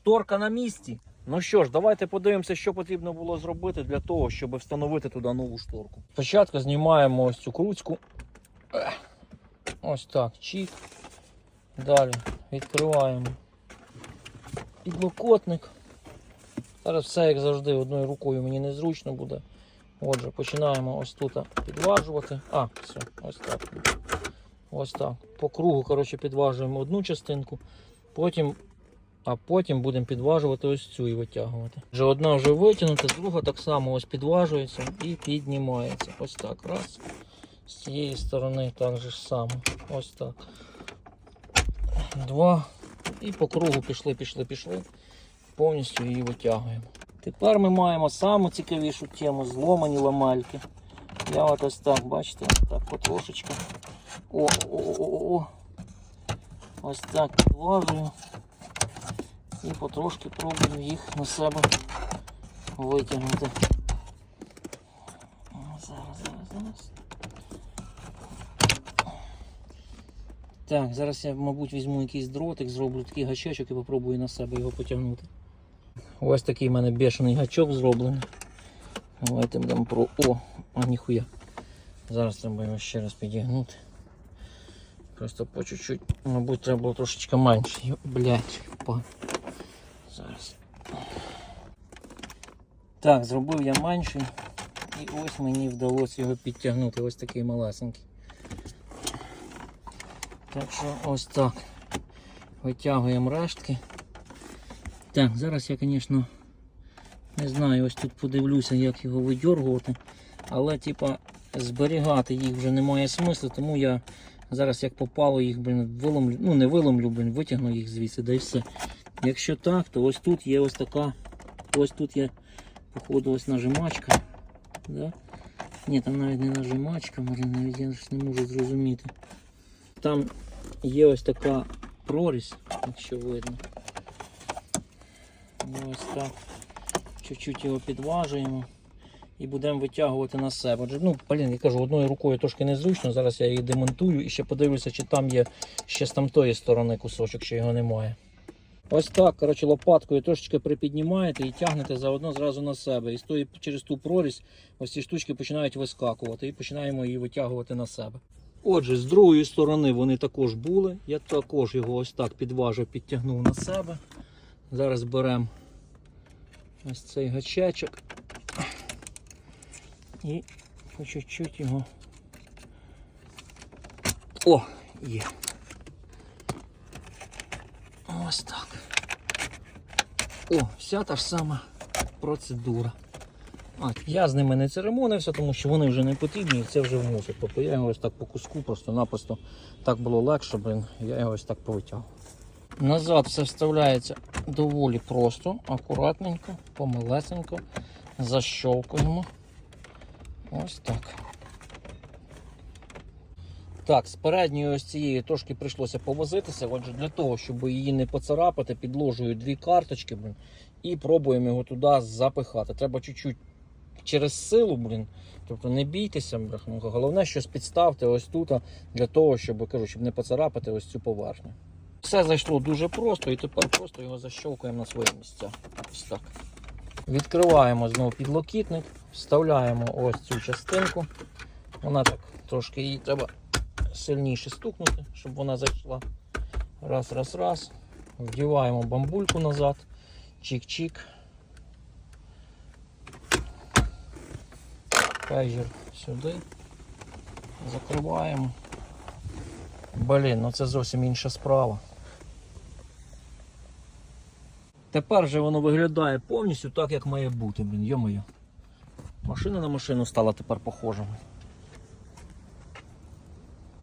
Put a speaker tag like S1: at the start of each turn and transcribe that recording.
S1: Шторка на місці. Ну що ж, давайте подивимося, що потрібно було зробити для того, щоб встановити туди нову шторку. Спочатку знімаємо ось цю круцьку. Ось так, чік. Далі відкриваємо підлокотник. Зараз все, як завжди, одною рукою мені незручно буде. Отже, починаємо ось тут підважувати. А, все, ось так. Ось так. По кругу коротше, підважуємо одну частинку, потім, а потім будемо підважувати ось цю і витягувати. Вже одна вже витягнута, друга так само ось підважується і піднімається. Ось так. Раз. З цієї сторони так же само. Ось так. Два. І по кругу пішли, пішли, пішли. Повністю її витягуємо. Тепер ми маємо саму цікавішу тему зломані ламальки. Я от ось так, бачите, так потрошечки. О, о, о, о, о. Ось так підважую. І потрошки пробую їх на себе витягнути. Зараз, зараз, зараз. Так, зараз я, мабуть, візьму якийсь дротик, зроблю такий гачечок і попробую на себе його потягнути. Ось такий в мене бешений гачок зроблений. Давайте будемо про. О, а ніхуя. Зараз треба його ще раз підігнути. Просто по чуть-чуть, мабуть, треба було трошечки менше. Блять, впав. Зараз. Так, зробив я менший. І ось мені вдалося його підтягнути. Ось такий малесенький. Так що ось так. Витягуємо рештки. Так, зараз я, звісно, не знаю, ось тут подивлюся, як його видьоргувати. Але, типа, зберігати їх вже немає смислу, тому я зараз як попало їх, блін, виломлю, ну не виломлю, блін, витягну їх звідси, да і все. Якщо так, то ось тут є ось така, ось тут є, походу, ось нажимачка. Да? Ні, там навіть не нажимачка, блін, навіть я ж не можу зрозуміти. Там є ось така прорізь, якщо видно. І ось так. Чуть-чуть його підважуємо і будемо витягувати на себе. Ну, блін, я кажу, одною рукою трошки незручно. Зараз я її демонтую і ще подивлюся, чи там є ще з тамтої сторони кусочок, чи його немає. Ось так, коротше, лопаткою трошечки припіднімаєте і тягнете заодно зразу на себе. І з тої, через ту прорізь ось ці штучки починають вискакувати і починаємо її витягувати на себе. Отже, з другої сторони вони також були. Я також його ось так підважив, підтягнув на себе. Зараз беремо ось цей гачечок і по чуть-чуть його. О, є. Ось так. О, вся та ж сама процедура. А, я з ними не церемонився, тому що вони вже не потрібні і це вже в мусор. Тобто я його ось так по куску просто-напросто так було легше, блин, я його ось так повитягав. Назад все вставляється доволі просто, акуратненько, помалесенько. Защовкуємо. Ось так. Так, з передньої ось цієї трошки прийшлося повозитися. Отже, для того, щоб її не поцарапати, підложую дві карточки блин, і пробуємо його туди запихати. Треба чуть-чуть через силу, блін. Тобто не бійтеся, брахнуха. Головне, щось підставте ось тут, для того, щоб кажу, щоб не поцарапати ось цю поверхню. Все зайшло дуже просто і тепер просто його защовкуємо на свої місця. Ось так. Відкриваємо знову підлокітник, вставляємо ось цю частинку. Вона так трошки її треба сильніше стукнути, щоб вона зайшла. Раз, раз, раз. Вдіваємо бамбульку назад. Чик-чик. Пейджер сюди. Закриваємо. Блін, ну це зовсім інша справа. Тепер же воно виглядає повністю так, як має бути, блін, йо-моє. Машина на машину стала тепер похожа.